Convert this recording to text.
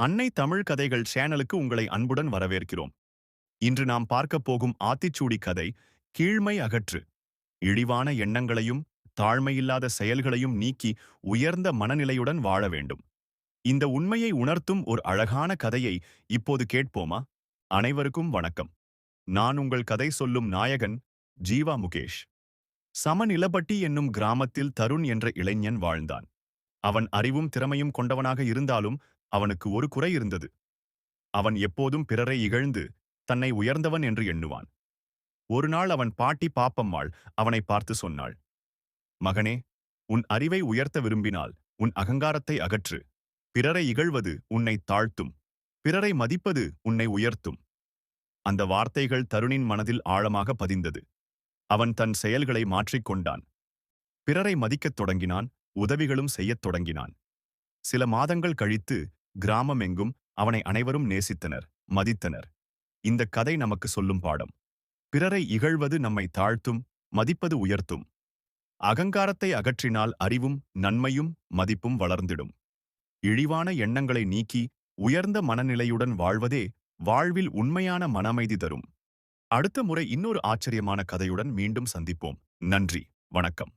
அன்னை தமிழ் கதைகள் சேனலுக்கு உங்களை அன்புடன் வரவேற்கிறோம். இன்று நாம் பார்க்கப் போகும் ஆத்திச்சூடி கதை கீழ்மை அகற்று. இழிவான எண்ணங்களையும் தாழ்மையில்லாத செயல்களையும் நீக்கி உயர்ந்த மனநிலையுடன் வாழ வேண்டும். இந்த உண்மையை உணர்த்தும் ஒரு அழகான கதையை இப்போது கேட்போமா? அனைவருக்கும் வணக்கம். நான் உங்கள் கதை சொல்லும் நாயகன் ஜீவா முகேஷ். சமநிலப்பட்டி என்னும் கிராமத்தில் தருண் என்ற இளைஞன் வாழ்ந்தான். அவன் அறிவும் திறமையும் கொண்டவனாக இருந்தாலும் அவனுக்கு ஒரு குறை இருந்தது. அவன் எப்போதும் பிறரை இகழ்ந்து தன்னை உயர்ந்தவன் என்று எண்ணுவான். ஒரு நாள் அவன் பாட்டி பாப்பம்மாள் அவனை பார்த்து சொன்னாள் மகனே உன் அறிவை உயர்த்த விரும்பினால் உன் அகங்காரத்தை அகற்று. பிறரை இகழ்வது உன்னை தாழ்த்தும். பிறரை மதிப்பது உன்னை உயர்த்தும். அந்த வார்த்தைகள் தருணின் மனதில் ஆழமாக பதிந்தது. அவன் தன் செயல்களை மாற்றிக்கொண்டான் பிறரை மதிக்கத் தொடங்கினான். உதவிகளும் செய்யத் தொடங்கினான். சில மாதங்கள் கழித்து கிராமம் எங்கும் அவனை அனைவரும் நேசித்தனர் மதித்தனர். இந்த கதை நமக்கு சொல்லும் பாடம். பிறரை இகழ்வது நம்மை தாழ்த்தும் மதிப்பது உயர்த்தும். அகங்காரத்தை அகற்றினால் அறிவும் நன்மையும் மதிப்பும் வளர்ந்திடும். இழிவான எண்ணங்களை நீக்கி உயர்ந்த மனநிலையுடன் வாழ்வதே வாழ்வில் உண்மையான மனமைதி தரும். அடுத்த முறை இன்னொரு ஆச்சரியமான கதையுடன் மீண்டும் சந்திப்போம். நன்றி வணக்கம்.